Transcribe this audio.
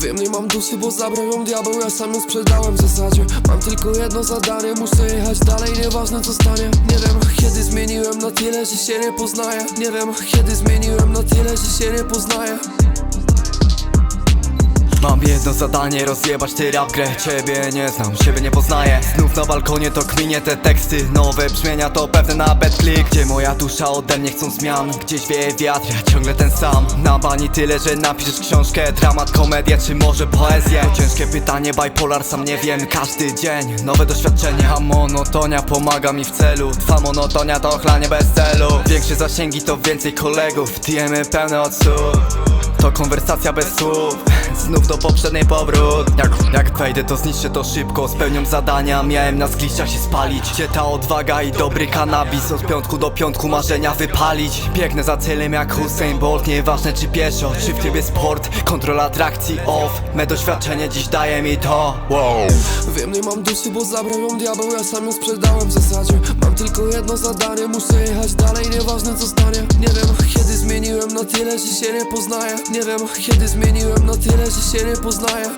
Wiem, nie mam duszy, bo zabrał ją diabeł Ja sam ją sprzedałem w zasadzie. Mam tylko jedno zadanie Muszę jechać dalej, nieważne co stanie. Nie wiem, kiedy zmieniłem na tyle, że się nie poznaję. Nie wiem, kiedy zmieniłem na tyle, że się nie poznaję Mam jedno zadanie, rozjebać ty rap grę. Ciebie nie znam, siebie nie poznaję. Znów na balkonie to kminie te teksty. Nowe brzmienia to pewne na betklik Gdzie moja dusza ode mnie chcą zmian? Gdzieś wieje wiatr, ja ciągle ten sam. Na bani tyle, że napiszesz książkę. Dramat, komedię, czy może poezję? To ciężkie pytanie, bipolar, sam nie wiem. Każdy dzień, nowe doświadczenie. A monotonia pomaga mi w celu. Twa monotonia to chlanie bez celu. Większe zasięgi to więcej kolegów. DMy pełne odsłów to konwersacja bez słów Znów do poprzedniej powrót. Jak, jak wejdę to zniszczę to szybko. Spełniam zadania, miałem na zgliściach się spalić. Gdzie ta odwaga i dobry kanabis? Od piątku do piątku marzenia wypalić. Biegnę za celem jak Hussein Bolt. Nieważne czy pieszo, czy w trybie sport. Kontrola atrakcji off. Me doświadczenie dziś daje mi to. Wow. Wiem, nie mam duszy, bo zabrał ją diabeł. Ja sam ją sprzedałem w zasadzie. Mam tylko jedno zadanie. Muszę jechać dalej, nieważne co stanie. Nie wiem, kiedy zmieniłem na tyle, że się nie poznaję. Nie wiem, kiedy zmieniłem na tyle, że się nie poznaję